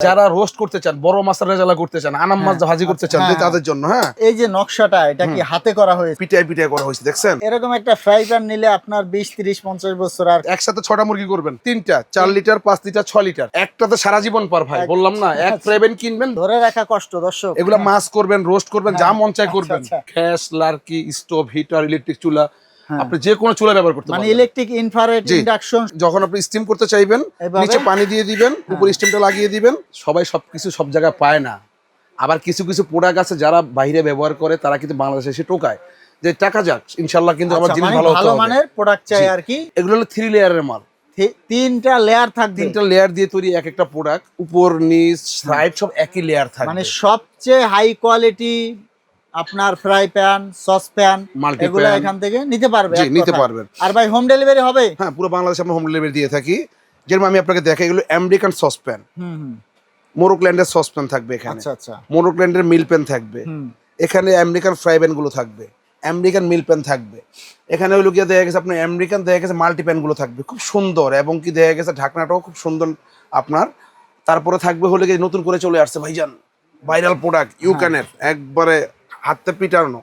যারা রোস্ট করতে চান বড় মাছের রেজালা করতে চান আনাম মাছ ভাজি করতে চান হ্যাঁ, তাদের জন্য হ্যাঁ? এই যে নকশাটা এটা কি হাতে করা হয়েছে? পিটায় পিটায় করা হয়েছে দেখছেন? এরকম একটা ফ্রাই প্যান নিলে আপনার বিশ তিরিশ পঞ্চাশ বছর আর একসাথে ছটা মুরগি করবেন তিনটা চার লিটার পাঁচ লিটার ছ লিটার। একটাতে সারা জীবন পার ভাই বললাম না এক ফ্রেবেন কিনবেন। ধরে রাখা কষ্ট দর্শক। এগুলা মাছ করবেন রোস্ট করবেন যা মন চাই আচ্ছা, করবেন। আচ্ছা। গ্যাস লার্কি স্টোভ হিটার ইলেকট্রিক চুলা হ্যাঁ। আপনি যে কোনো চুলা ব্যবহার করতে মানে ইলেকট্রিক ইনফ্রারেড ইন্ডাকশন যখন আপনি স্টিম করতে চাইবেন নিচে পানি দিয়ে দিবেন উপর স্টিমটা লাগিয়ে দিবেন সবাই সবকিছু সব জায়গায় পায় না। আবার কিছু কিছু প্রোডাক্ট আছে যারা বাইরে ব্যবহার করে তারা কিন্তু বাংলাদেশে এসে টোকায় যে টাকা যাক ইনশাল্লাহ কিন্তু আমার জিনিস ভালো হতে আচ্ছা, ভালো মানের প্রোডাক্ট চাই আর কি? এগুলো হলো থ্রি লেয়ারের মাল। তিনটা লেয়ার থাকবে। তিনটা লেয়ার দিয়ে তৈরি এক একটা প্রোডাক্ট উপর নিচ সাইড সব একই লেয়ার থাকবে। মানে সবচেয়ে হাই কোয়ালিটি আপনার ফ্রাই প্যান সস প্যান এগুলো এখান থেকে নিতে পারবে জি নিতে। পারবেন। আর ভাই হোম ডেলিভারি হবে? হ্যাঁ পুরো বাংলাদেশে আমরা হোম ডেলিভারি দিয়ে থাকি। যেরকম আমি আপনাকে দেখাই এগুলো আমেরিকান সসপ্যান হুম হুম। মোরোক্ল্যান্ডের সসপ্যান থাকবে এখানে। আচ্ছা আচ্ছা। মোরোক্ল্যান্ডের মিল প্যান থাকবে। এখানে আমেরিকান ফ্রাই প্যানগুলো থাকবে। আমেরিকান মিল প্যান থাকবে। এখানে হলো গিয়ে দেখা গেছে আপনার আমেরিকান দেখা গেছে মাল্টি গুলো থাকবে। খুব সুন্দর এবং কি দেখা গেছে ঢাকনাটাও খুব সুন্দর আপনার। তারপরে থাকবে হলে নতুন করে চলে আসছে ভাইজান ভাইরাল প্রোডাক্ট ইউক্যানের একবারে হাতে পিটানো।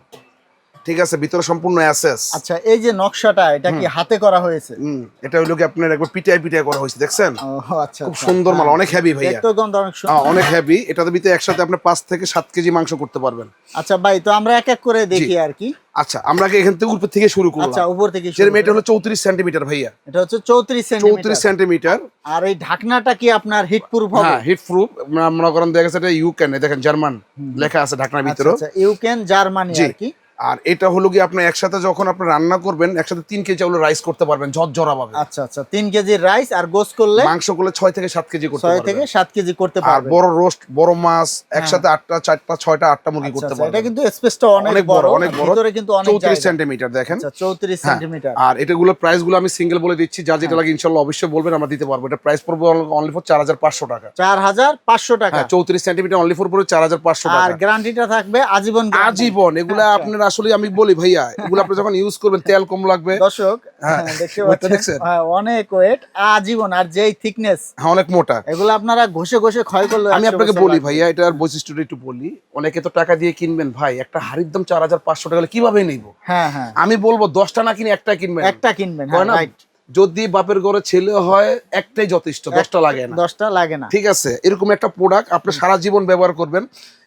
ঠিক আছে ভিতরে সম্পূর্ণ অ্যাসেস আচ্ছা এই যে নকশাটা এটা কি হাতে করা হয়েছে? হুম এটা হলো কি আপনার একবার পিটায় পিটায় করা হয়েছে দেখছেন? ও আচ্ছা খুব আচ্ছা। সুন্দর মাল। অনেক হেভি ভাইয়া। এত গন্ধ অনেক সুন্দর। হ্যাঁ, অনেক হেভি এটাতে ভিতরে একসাথে আপনি 5 থেকে 7 কেজি মাংস করতে পারবেন। আচ্ছা ভাই তো আমরা এক এক করে দেখি আর কি। আচ্ছা আমরা কি এখান থেকে উপর থেকে শুরু আচ্ছা উপর থেকে শুরু এটা হলো চৌত্রিশ সেন্টিমিটার ভাইয়া। এটা হচ্ছে চৌত্রিশ চৌত্রিশ সেন্টিমিটার। সেন্টিমিটার আর এই ঢাকনাটা কি আপনার হিট প্রুফ হবে? হ্যাঁ হিট প্রুফ মনে করেন দেখা গেছে এটা ইউকেন দেখেন জার্মান লেখা আছে ঢাকনার আচ্ছা ভিতরে আচ্ছা ইউকেন জার্মানি। আর কি। আর এটা হলো কি আপনি একসাথে যখন আপনি রান্না করবেন একসাথে তিন কেজি চাউলের রাইস করতে পারবেন ঝরঝরা ভাবে। আচ্ছা আচ্ছা তিন কেজি রাইস আর গোস করলে মাংস করলে ছয় থেকে সাত কেজি করতে ছয় থেকে সাত কেজি করতে আর বড় রোস্ট বড় মাছ একসাথে আটটা চারটা ছয়টা আটটা মুরগি আচ্ছা, করতে আচ্ছা, এটা কিন্তু স্পেসটা অনেক বড়, অনেক বড়। ভিতরে কিন্তু অনেক চৌত্রিশ জায়গা। সেন্টিমিটার দেখেন। আচ্ছা চৌত্রিশ হ্যাঁ, সেন্টিমিটার আর এটাগুলো প্রাইসগুলো আমি সিঙ্গেল বলে দিচ্ছি যা হ্যাঁ। যেটা লাগে ইনশাল্লাহ অবশ্যই বলবেন আমরা দিতে পারব। এটা প্রাইস পড়বে অনলি ফর চার হাজার পাঁচশো টাকা। চার হাজার পাঁচশো টাকা। হ্যাঁ চৌত্রিশ সেন্টিমিটার অনলি ফর পড়বে চার হাজার পাঁচশো আর টাকা। গ্যারান্টিটা থাকবে আজীবন আজীবন এগুলা আচ্ছা। আপনার আসলে আমি বলি ভাইয়া এগুলো আপনি যখন ইউজ করবেন তেল কম লাগবে। দর্শক হ্যাঁ, হ্যাঁ? হ্যাঁ, অনেক ওয়েট আজীবন আর যেই থিকনেস হ্যাঁ অনেক মোটা। এগুলো আপনারা ঘষে ঘষে ক্ষয় করলে আমি আপনাকে বলি। ভাইয়া এটার বৈশিষ্ট্যটা একটু বলি। অনেকে তো টাকা দিয়ে কিনবেন ভাই একটা হাড়ির দাম চার হাজার পাঁচশো টাকা কীভাবে নিব? হ্যাঁ হ্যাঁ। আমি বলব দশটা না কিনে একটা কিনবেন। একটা কিনবেন হয় রাইট যদি বাপের ঘরে ছেলে হয় একটাই যথেষ্ট দশটা লাগে না। দশটা লাগে না। ঠিক আছে এরকম একটা প্রোডাক্ট আপনি সারা জীবন ব্যবহার করবেন।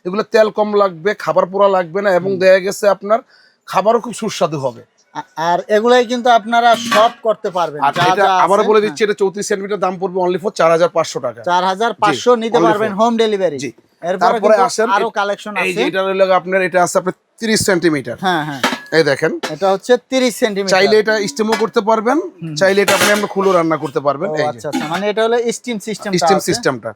এগুলো তেল কম লাগবে খাবার পোড়া লাগবে না এবং দেখা গেছে আপনার খাবারও খুব সুস্বাদু হবে। আর এগুলাই কিন্তু আপনারা সব করতে পারবেন। আবারও আছে, বলে দিচ্ছি এটা চৌত্রিশ সেন্টিমিটার দাম পড়বে অনলি ফর চার হাজার পাঁচশো টাকা। চার হাজার পাঁচশো নিতে পারবেন হোম ডেলিভারি। এরপরে আসেন আরও কালেকশন আছে। এটা আপনার এটা আছে আপনার তিরিশ সেন্টিমিটার। হ্যাঁ হ্যাঁ। এই দেখেন। এটা হচ্ছে তিরিশ সেন্টিমিটার। চাইলে এটা স্টিমও করতে পারবেন চাইলে এটা আপনি আমরা খুলে রান্না করতে পারবেন এই আচ্ছা আচ্ছা মানে এটা হলো স্টিম সিস্টেম স্টিম সিস্টেমটা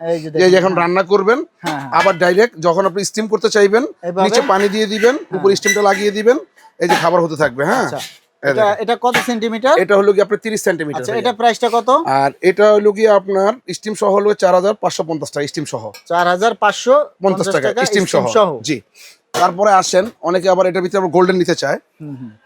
এই যে এখন রান্না করবেন হ্যাঁ হ্যাঁ। আবার ডাইরেক্ট যখন আপনি স্টিম করতে চাইবেন নিচে পানি দিয়ে দিবেন উপর স্টিমটা লাগিয়ে দিবেন এই যে খাবার হতে থাকবে হ্যাঁ? আচ্ছা। এটা এটা কত সেন্টিমিটার? এটা হলো কি আপনার তিরিশ সেন্টিমিটার আচ্ছা এটা প্রাইসটা কত? আর এটা হলো কি আপনার স্টিম সহ হলো চার হাজার পাঁচশো পঞ্চাশ টাকা স্টিম সহ। চার হাজার পাঁচশো পঞ্চাশ টাকা স্টিম সহ। জি। তারপরে আসেন অনেকে আবার এটার ভিতরে গোল্ডেন নিতে চায়।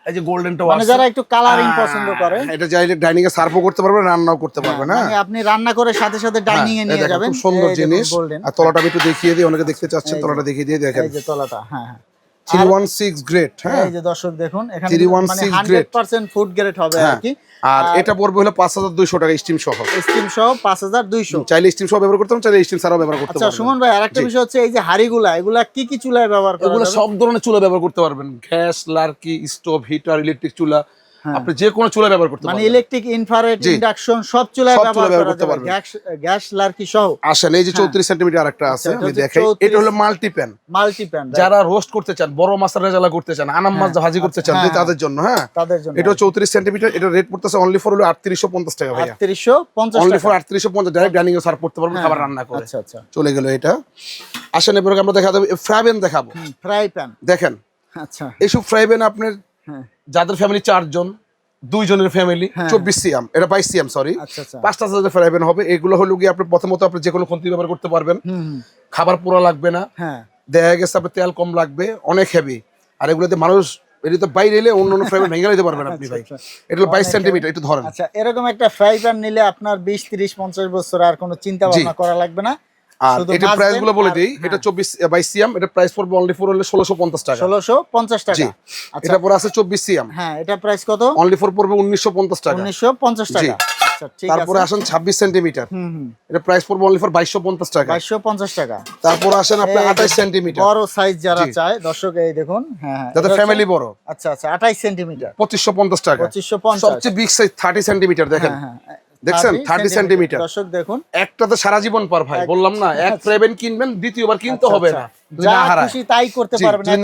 এই যে গোল্ডেনটাও মানে আছে। যারা একটু কালারিং পছন্দ করে। এটা চাইলে ডাইনিং এ সার্ভও করতে পারবে রান্নাও করতে পারবে না? মানে আপনি রান্না করে সাথে সাথে ডাইনিং এ হ্যাঁ, নিয়ে দেখেন, যাবেন। খুব সুন্দর জিনিস। আর তলাটা আমি একটু দেখিয়ে দিই অনেকে দেখতে চাচ্ছেন তলাটা দেখিয়ে দিয়ে দেখেন। এই যে তলাটা হ্যাঁ। হ্যাঁ থ্রি ওয়ান সিক্স গ্রেড হ্যাঁ? এই যে দর্শক দেখুন এখানে 316 মানে 100% ফুড গ্রেড হবে আর হ্যাঁ। কি। আর এটা পড়বে হলো পাঁচ হাজার দুইশো টাকা স্টিম সহ। স্টিম সহ 5200 চাইলে স্টিম সহ ব্যবহার করতে পারেন চাইলে স্টিম ছাড়াও ব্যবহার করতে আচ্ছা পারবেন। সুমন ভাই আরেকটা বিষয় হচ্ছে এই যে হাড়িগুলা এগুলা কি কি চুলায় ব্যবহার করা এগুলা সব ধরনের চুলা ব্যবহার করতে পারবেন। গ্যাস লার্কি স্টোভ হিটার ইলেকট্রিক চুলা। আপনি যে কোনো চুলা ব্যবহার করতে মানে ইলেকট্রিক ইনফ্রারেড ইন্ডাকশন সব চুলায় ব্যবহার করতে পারবেন। গ্যাস গ্যাস লার্কি সহ। আসেন এই যে চৌত্রিশ সেন্টিমিটার আরেকটা আছে হ্যাঁ। আচ্ছা, এটা আমি দেখাই। এটা হলো মাল্টি প্যান মাল্টি প্যান যারা রোস্ট করতে চান বড় মাছের রেজালা করতে চান আনাম মাছ হ্যাঁ, ভাজি করতে চান হ্যাঁ, তাদের জন্য হ্যাঁ। তাদের জন্য। এটা চৌত্রিশ সেন্টিমিটার এটা রেট পড়তেছে অনলি ফর হলো আটত্রিশশো পঞ্চাশ টাকা ভাইয়া। 3850 অনলি ফর টাকা। আটত্রিশশো পঞ্চাশ ডাইরেক্ট ডাইনিং এ সার্ভ করতে পারবেন হ্যাঁ, খাবার রান্না করে। আচ্ছা আচ্ছা। চলে গেল এটা। আসেন এবার আমরা দেখা যাবে ফ্রাইবেন দেখাবো। ফ্রাই প্যান দেখেন। আচ্ছা। এইসব ফ্রাইবেন আপনার হ্যাঁ। যাদের ফ্যামিলি চারজন দুইজনের ফ্যামিলি। চব্বিশ সিএম এটা বাইশ সিএম সরি আচ্ছা আচ্ছা। পাঁচটা সাইজের ফ্রাইবেন হবে এগুলো হলো গিয়ে আপনি প্রথমত আপনি যে কোনো খন্তি ব্যবহার করতে পারবেন। খাবার পুরো লাগবে না। হ্যাঁ। দেখা গেছে আপনার তেল কম লাগবে অনেক হেভি আর এগুলোতে মানুষ এটা তো বাইরে এলে অন্য অন্য ফ্রাইবেন ভেঙে নিতে পারবেন আপনি ভাই। আচ্ছা। এটা হলো বাইশ সেন্টিমিটার একটু ধরেন। আচ্ছা এরকম একটা ফ্রাই প্যান নিলে আপনার বিশ তিরিশ পঞ্চাশ বছর আর কোনো চিন্তা ভাবনা করা লাগবে না। আর এটা প্রাইসগুলো বলে দিই হ্যাঁ। এটা চব্বিশ বাইশ সিএম এটা প্রাইস পড়বে অনলি ফোর হলে ষোলোশো পঞ্চাশ টাকা। ষোলোশো পঞ্চাশ টাকা। আচ্ছা। এটা পরে আছে চব্বিশ সিএম হ্যাঁ এটা প্রাইস কত? অনলি ফোর পড়বে উনিশশো পঞ্চাশ টাকা। উনিশশো পঞ্চাশ টাকা। আচ্ছা তারপরে আসেন ছাব্বিশ সেন্টিমিটার এটা প্রাইস পড়বে অনলি ফর বাইশশো পঞ্চাশ টাকা। বাইশশো পঞ্চাশ টাকা। তারপর আসেন আপনি আঠাশ সেন্টিমিটার বড় সাইজ যারা চায় দর্শক এই দেখুন হ্যাঁ হ্যাঁ। ফ্যামিলি বড়। আচ্ছা আচ্ছা আঠাইশ সেন্টিমিটার পঁচিশশো পঞ্চাশ টাকা। পঁচিশশো পঞ্চাশ। সবচেয়ে বিগ সাইজ থার্টি সেন্টিমিটার দেখেন। হ্যাঁ, হ্যাঁ। দেখছেন? 30 সেন্টিমিটার। দর্শক দেখুন। একটাতে সারা জীবন পর ভাই বললাম না এক প্রেবেন কিনবেন দ্বিতীয়বার কিনতে আচ্ছা, হবে আচ্ছা। না। যা খুশি তাই করতে পারবেন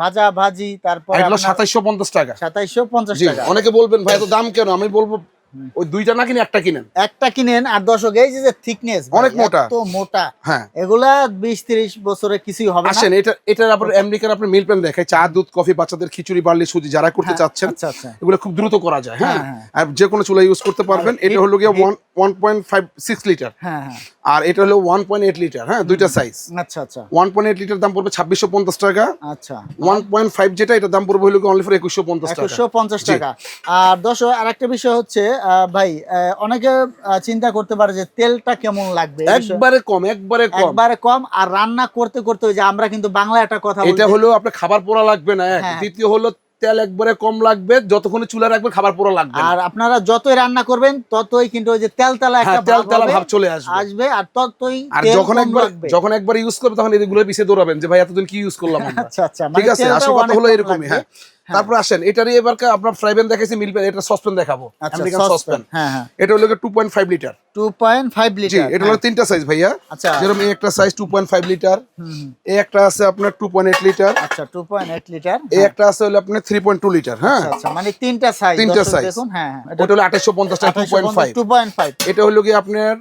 ভাজা ভাজি তারপর এগুলো সাতাইশশো পঞ্চাশ টাকা। সাতাইশশো পঞ্চাশ টাকা। অনেকে বলবেন ভাই এত দাম কেন? আমি বলব ওই দুইটা না কিনে একটা কিনেন? একটা কিনেন আর দর্শক এই যে থিকনেস অনেক মোটা। তো মোটা। হ্যাঁ। এগুলা বিশ তিরিশ বছরে কিছুই হবে না। আসেন এটা এটার আপনার আমেরিকার আপনার মিল প্ল্যান দেখায়। চা দুধ কফি বাচ্চাদের খিচুড়ি বার্লি সুজি যারা করতে হ্যাঁ, চাচ্ছেন আচ্ছা আচ্ছা। এগুলো খুব দ্রুত করা যায় হ্যাঁ? হ্যাঁ, আর যে কোনো চুলা ইউজ করতে পারবেন এটা হলো গিয়ে one one point five six litre হ্যাঁ হ্যাঁ। আর এটা হলো ওয়ান পয়েন্ট এইট লিটার হ্যাঁ দুইটা সাইজ আচ্ছা আচ্ছা। ওয়ান পয়েন্ট এইট লিটার দাম পড়বে ছাব্বিশশো পঞ্চাশ টাকা। আচ্ছা। ওয়ান পয়েন্ট ফাইভ যেটা এটার দাম পড়বে হলো অনলি ফর একুশশো পঞ্চাশ টাকা। একুশশো পঞ্চাশ। টাকা। আর দর্শক আর একটা বিষয় হচ্ছে ভাই অনেকে চিন্তা করতে পারে যে তেলটা কেমন লাগবে। একবারে কম একবারে কম। একবারে কম। আর রান্না করতে করতে ওই যে আমরা কিন্তু বাংলা একটা কথা এটা হলো আপনার খাবার পোড়া লাগবে না হ্যাঁ। দ্বিতীয় হলো তেল একবারে কম লাগবে যতক্ষণ চুলা রাখবেন খাবার পুরো লাগবে আর আপনারা যতই রান্না করবেন ততই কিন্তু ওই যে তেল তেলা হ্যাঁ একটা তেল ভাব তেলা ভাব চলে আসবে। আসবে আর ততই আর যখন একবার যখন একবার ইউজ করবে তখন এগুলো পিছে দৌড়াবেন যে ভাই এতদিন কি ইউজ করলাম আচ্ছা আচ্ছা ঠিক আছে তেলটা আসল কথা হলো এরকমই হ্যাঁ। তারপর আসেন এটারই এবার আপনার ফ্রাই প্যান দেখাইছি মিল প্যান এটা সসপ্যান দেখাবো। আচ্ছা আমেরিকান সসপ্যান সসপ্যান হ্যাঁ হ্যাঁ। এটা হলো টু পয়েন্ট ফাইভ লিটার 2.5 জি লিটার এটা হলো তিনটা সাইজ ভাইয়া। আচ্ছা। যেরকম এই একটা size two point five litre হুম, হুম। এই একটা আছে আপনার টু পয়েন্ট এইট লিটার আচ্ছা 2.8 লিটার এই একটা আছে হলো আপনার থ্রি পয়েন্ট টু লিটার হ্যাঁ। আচ্ছা আচ্ছা মানে তিনটা সাইজ তিনটা size। দেখুন হ্যাঁ হ্যাঁ। হলো আঠাশশো পঞ্চাশ টাকা টু পয়েন্ট ফাইভ 2.5 এটা হলো কি আপনার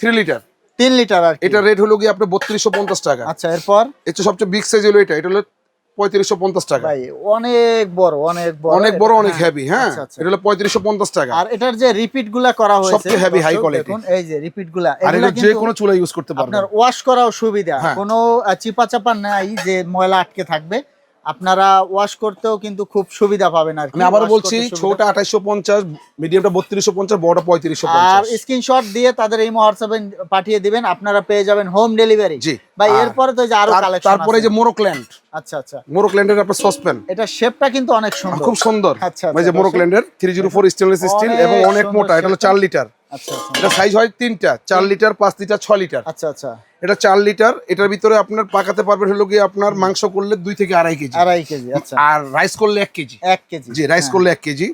থ্রি লিটার তিন লিটার আর এটা রেট হলো কি আপনার বত্রিশশো পঞ্চাশ টাকা। আচ্ছা এরপর? এটা সবচেয়ে বিগ সাইজ হলো এটা এটা হলো পঁয়ত্রিশশো পঞ্চাশ টাকা। অনেক বড় অনেক বড়। অনেক বড় অনেক হ্যাঁ, হেভি হ্যাঁ? আচ্ছা, আচ্ছা। এটা হলো পঁয়ত্রিশশো পঞ্চাশ টাকা। আর এটার যে রিপিটগুলা করা হয়েছে সবচেয়ে এই যে রিপিটগুলা আর এটা যে কোনো চুলা ইউজ করতে পারবেন। আপনার ওয়াশ করাও সুবিধা। কোন কোনো চিপা চাপা নাই যে ময়লা আটকে থাকবে। আপনারা ওয়াশ করতেও কিন্তু খুব সুবিধা পাবেন আর আমি আবার বলছি আঠাইশো পঞ্চাশ মিডিয়ামটা বত্রিশশো পঞ্চাশ বড়টা পঁয়ত্রিশশো আর স্ক্রিনশট দিয়ে তাদের এই হোয়াটসঅ্যাপে পাঠিয়ে দিবেন আপনারা পেয়ে যাবেন হোম ডেলিভারি জি। ভাই এরপরে তো যে আরও কালেকশন তারপরে যে মোরোক্ল্যান্ড আচ্ছা আচ্ছা। মোরোক্ল্যান্ডের আপনার সসপ্যান এটা শেপটা কিন্তু অনেক সুন্দর। খুব সুন্দর। আচ্ছা, যে আচ্ছা, মোরোক্ল্যান্ডের three zero four stainless steel এবং অনেক মোটা। এটা হলো shape-টা। চার লিটার আচ্ছা আচ্ছা। এটা সাইজ হয় তিনটা। চার লিটার পাঁচ লিটার ছ লিটার আচ্ছা আচ্ছা। এটা চার লিটার এটার ভিতরে আপনার পাকাতে পারবেন হলো গিয়ে আপনার মাংস করলে দুই থেকে আড়াই কেজি। আড়াই কেজি আচ্ছা। আর রাইস করলে এক কেজি। এক কেজি জি রাইস করলে এক কেজি।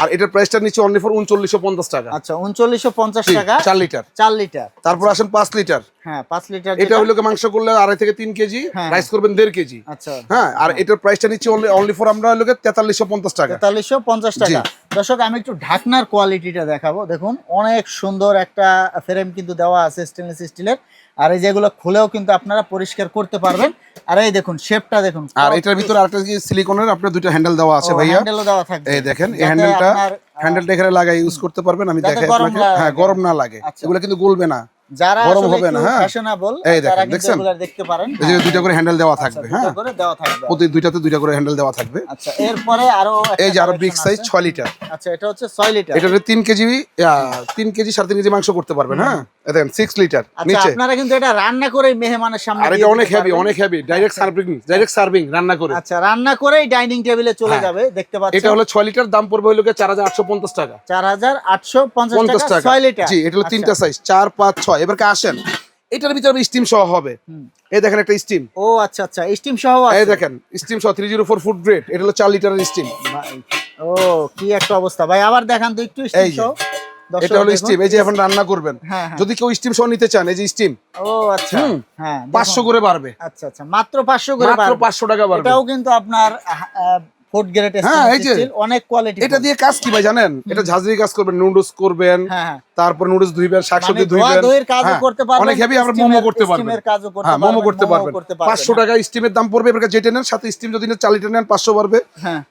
আর এটার প্রাইসটা নিচ্ছে অনলি ফর উনচল্লিশশো পঞ্চাশ টাকা। আচ্ছা উনচল্লিশশো পঞ্চাশ টাকা। চার লিটার। চার লিটার। তারপর আসেন পাঁচ লিটার। হ্যাঁ পাঁচ লিটার এটা হলো মাংস করলে আড়াই থেকে তিন কেজি হ্যাঁ। রাইস করবেন দেড় কেজি। আচ্ছা। হ্যাঁ আর এটার প্রাইসটা নিচ্ছে অনলি অনলি ফর আমরা হলো তেতাল্লিশশো পঞ্চাশ টাকা। তেতাল্লিশশো পঞ্চাশ টাকা। দর্শক আমি একটু ঢাকনার কোয়ালিটিটা দেখাবো। দেখুন অনেক সুন্দর একটা ফ্রেম কিন্তু দেওয়া আছে স্টেনলেস স্টিলের আর এই যেগুলো খুলেও কিন্তু আপনারা পরিষ্কার করতে পারবেন। আর এই দেখুন শেপটা দেখুন আর এটার ভিতরে আরেকটা কি সিলিকনের আপনার দুটো হ্যান্ডেল দেওয়া আছে ভাইয়া। হ্যান্ডেলও দেওয়া থাকবে। এই দেখেন এই হ্যান্ডেলটা হ্যান্ডেলটা এখানে লাগাই ইউজ করতে পারবেন আমি দেখাই আপনাকে। হ্যাঁ গরম না লাগে। আচ্ছা। এগুলো কিন্তু গলবে না। যারা গরম হবে না, হ্যাঁ। ফ্যাশনেবল দেখেন, তারা কিন্তু দেখছেন? দেখতে পারেন। এই যে। দুইটা করে হ্যান্ডেল দেওয়া আচ্ছা, থাকবে দুটো হ্যাঁ। করে দেওয়া থাকবে। প্রতি দুইটাতে দুইটা করে হ্যান্ডেল দেওয়া থাকবে। আচ্ছা এরপরে আরও এই যে আরও বিগ সাইজ আছে। ছয় লিটার আচ্ছা এটা হচ্ছে ছয় লিটার এটাতে তিন কেজি আহ, তিন কেজি সাড়ে তিন কেজি মাংস করতে পারবেন হ্যাঁ। দেখেন লিটার আচ্ছা নিচে। আপনারা কিন্তু এটা রান্না করে মেহমানের সামনে আর এটা অনেক হেভি অনেক heavy direct serving direct serving রান্না করে। আচ্ছা রান্না করেই ডাইনিং টেবিলে চলে হ্যাঁ। যাবে দেখতে পাচ্ছেন। এটা হলো ছয় লিটার দাম পড়বে হলো চার হাজার আটশো পঞ্চাশ টাকা। চার হাজার আটশো পঞ্চাশ পঞ্চাশ টাকা। টাকা ছয় লিটার জি এটা হলো আচ্ছা। তিনটা সাইজ চার পাঁচ ছয়। এবার কে আসেন? এটার ভিতরে স্টিম সহ হবে। এই দেখেন একটা স্টিম ও আচ্ছা আচ্ছা স্টিম সহ আছে। এই দেখেন স্টিম সহ three zero four food grade এটা হলো চার লিটারের স্টিম ভাই, ও কি একটা অবস্থা। ভাই আবার দেখান তো একটু স্টিম সহ। এটা হলো স্টিম এই যে এখন রান্না করবেন। হ্যাঁ হ্যাঁ। যদি কেউ স্টিম সহ নিতে চান এই যে স্টিম ও আচ্ছা। হ্যাঁ দেখুন। পাঁচশো করে বাড়বে। আচ্ছা আচ্ছা। মাত্র পাঁচশো করে মাত্র পারবে। পাঁচশো টাকা বাড়বে। এটাও কিন্তু আপনার গ্রেড হ্যাঁ, এই যে। অনেক কোয়ালিটি এটা দিয়ে কাজ কি ভাই জানেন? এটা ঝাঁঝরি কাজ করবেন নুডলস করবেন হ্যাঁ হ্যাঁ। তারপর নুডলস ধুইবেন শাকসবজি মানে ধুইবেন। ধোয়া-ধোয়ির কাজও করতে পারবেন, অনেক হেভি আমরা মোমো করতে পারবেন। স্টিমের কাজও করতে পারবেন, মোমো করতে পারবেন, পাঁচশো টাকা স্টিমের দাম পড়বে এবার যেটা নেন সাথে স্টিম যদি নেন চার লিটার নেন পাঁচশো বাড়বে।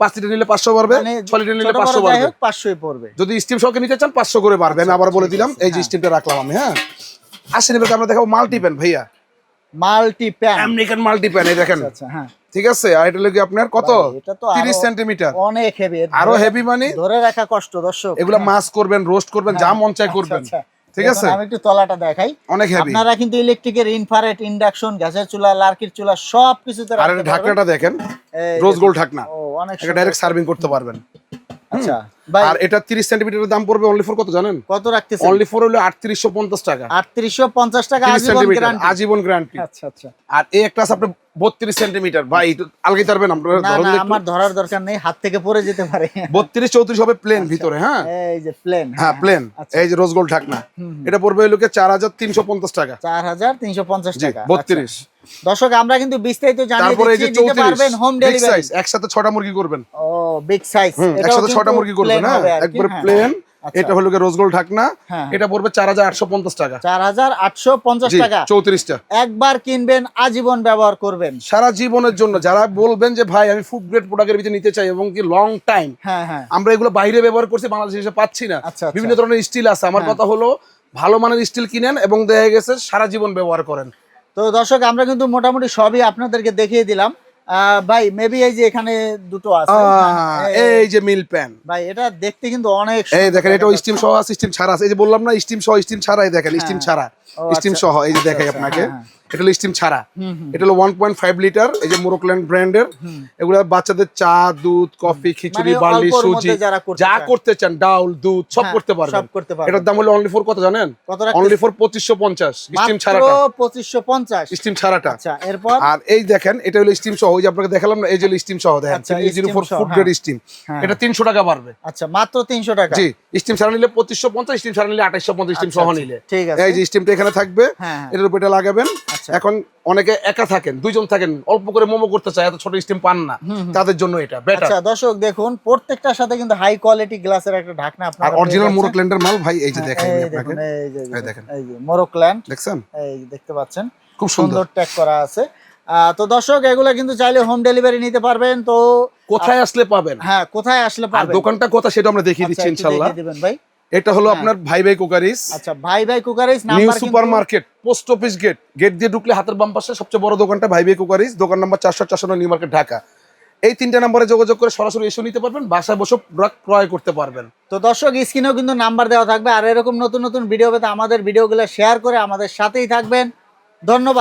লিটার নিলে মানে লিটার নিলে পড়বে। যদি স্টিম সহকে নিতে চান পাঁচশো করে বাড়বে। আবার বলে দিলাম এই যে। স্টিমটা রাখলাম আমি হ্যাঁ। আসেন এবার আমরা দেখাবো মাল্টি প্যান ভাইয়া। মাল্টি প্যান আমেরিকান মাল্টি এই দেখেন। আচ্ছা হ্যাঁ। ঠিক আছে? আর এটা লাগে আপনার কত? তিরিশ সেন্টিমিটার। অনেক হেভি আরও হেভি মানে? ধরে রাখা কষ্ট দর্শক। এগুলো মাছ করবেন রোস্ট করবেন যা মন চাই আচ্ছা, করবেন। আচ্ছা। ঠিক আছে? আমি একটু তলাটা দেখাই। অনেক হেভি আপনারা কিন্তু ইলেকট্রিকের ইনফ্রারেড ইন্ডাকশন গ্যাসের চুলা লার্কির চুলা সব কিছুতে আর। ঢাকনাটা দেখেন রোজ। গোল্ড ঢাকনা। ও অনেক ডাইরেক্ট সার্ভিং করতে পারবেন। আচ্ছা আর এটা 30 সেন্টিমিটারের দাম পড়বে অনলি ফর কত জানেন? কত রাখতেছেন? অনলি ফর হলো 3850 টাকা। টাকা 30 আজীবন সেন্টিমিটার গ্যারান্টি আজীবন গ্যারান্টি আচ্ছা আচ্ছা। আর এই একটা আছে আপনার 32 সেন্টিমিটার। ভাই আলগাই পারবেন আপনারা ধরুন না আমার ধরার দরকার নেই হাত থেকে পড়ে যেতে পারে। 32 34 হবে প্লেন ভিতরে হ্যাঁ? এই যে প্লেন হ্যাঁ প্লেন আচ্ছা। এই যে রোজ গোল্ড ঢাকনা। এটা পড়বে হলো চার হাজার তিনশো পঞ্চাশ টাকা। চার হাজার তিনশো পঞ্চাশ জি টাকা। বত্রিশ। আচ্ছা। দর্শক আমরা কিন্তু বিস্তারিত জানিয়ে দিচ্ছি পারবেন হোম ডেলিভারি একসাথে ছটা মুরগি করবেন। ও বিগ সাইজ একসাথে ছটা মুরগি হ্যাঁ একবারে প্লেন আচ্ছা। এটা হলো রোজ গোল্ড ঢাকনা হ্যাঁ। এটা পড়বে চার হাজার আটশো পঞ্চাশ টাকা। চার হাজার আটশো পঞ্চাশ টাকা। চৌত্রিশটা। একবার কিনবেন আজীবন ব্যবহার করবেন। সারা জীবনের জন্য যারা বলবেন যে ভাই আমি ফুড গ্রেড প্রোডাক্টের ভিতরে নিতে চাই এবং কি লং টাইম হ্যাঁ হ্যাঁ। আমরা এগুলো বাইরে ব্যবহার করছি বাংলাদেশে এসে পাচ্ছি না। আচ্ছা, আচ্ছা। বিভিন্ন ধরনের স্টিল আছে। আমার হ্যাঁ। কথা হলো ভালো মানের স্টিল কিনেন এবং দেখা গেছে সারা জীবন ব্যবহার করেন। তো দর্শক আমরা কিন্তু মোটামুটি সবই আপনাদেরকে দেখিয়ে দিলাম। ভাই মেবি এই যে এখানে দুটো আছে হ্যাঁ, এই- এই যে মিল প্যান। ভাই এটা দেখতে কিন্তু অনেক এই দেখেন এটা স্টিম সহ সিস্টেম স্টিম ছাড়া আছে। এই যে বললাম না স্টিম সহ স্টিম ছাড়াই দেখেন স্টিম ছাড়া। স্টিম আচ্ছা। সহ এই যে আচ্ছা, দেখাই আচ্ছা, আপনাকে। হ্যাঁ, এটা হলো স্টিম ছাড়া। এটা হলো ওয়ান পয়েন্ট ফাইভ লিটার এই যে মোরোক্ল্যান্ড ব্র্যান্ডের এগুলো বাচ্চাদের চা দুধ কফি খিচুড়ি মানে বার্লি সুজি যা করতে চান ডাউল দুধ সব হ্যাঁ, করতে পারবেন। সব করতে পারবেন। এটার দাম হলো অনলি ফর কত জানেন? অনলি ফর পঁচিশশো পঞ্চাশ স্টিম ছাড়াটা। পঁচিশশো পঞ্চাশ। স্টিম ছাড়াটা। আচ্ছা এরপর? আর এই দেখেন এটা হলো স্টিম সহ ওই যে আপনাকে দেখালাম না এই যে স্টিম সহ দেখেন আচ্ছা, zero four food. Grade steam. এটা তিনশো টাকা পারবে আচ্ছা মাত্র তিনশো টাকা। জি স্টিম ছাড়া নিলে পঁচিশশো পঞ্চাশ স্টিম ছাড়া নিলে আঠাইশশো পঞ্চাশ স্টিম সহ আচ্ছা, নিলে। ঠিক আছে। এই যে স্টিমটা এখানে থাকবে হ্যাঁ, হ্যাঁ। এটার উপর এটা লাগাবেন। এখন অনেকে একা থাকেন দুইজন থাকেন অল্প করে মোমো করতে চায় এত ছোট স্টিম পান না। তাদের জন্য এটা বেটার আচ্ছা দর্শক দেখুন প্রত্যেকটার সাথে কিন্তু হাই কোয়ালিটি গ্লাসের একটা ঢাকনা আর অরিজিনাল। মোরোক্ল্যান্ডের মাল ভাই এই যে হ্যাঁ, এই আপনাকে। এই যে দেখেন। এই যে মোরোক্ল্যান্ড দেখছেন? এই যে দেখতে পাচ্ছেন। খুব সুন্দর। ট্যাগ করা আছে। তো দর্শক এগুলা কিন্তু চাইলে হোম ডেলিভারি নিতে পারবেন তো কোথায় আসলে পাবেন? হ্যাঁ কোথায় আসলে আর পাবেন দোকানটা কোথায় সেটা আমরা দেখিয়ে আচ্ছা, দিচ্ছি দেখিয়ে দিবেন ভাই। এটা হলো আপনার ভাই ভাই কুকারিস আচ্ছা ভাই ভাই cookeries New Super Market post office gate gate দিয়ে ঢুকলে হাতের বাম পাশে সবচেয়ে বড় দোকানটা ভাই ভাই কুকারিস দোকান নাম্বার চারশো চারশো নিউ মার্কেট ঢাকা। এই তিনটা নম্বরে যোগাযোগ করে সরাসরি এসে নিতে পারবেন বাসায় বসে প্রোডাক্ট ক্রয় করতে পারবেন। তো দর্শক স্ক্রিনেও কিন্তু নাম্বার দেওয়া থাকবে আর এরকম নতুন নতুন ভিডিও পেতে আমাদের ভিডিওগুলো শেয়ার করে আমাদের সাথেই থাকবেন। ধন্যবাদ।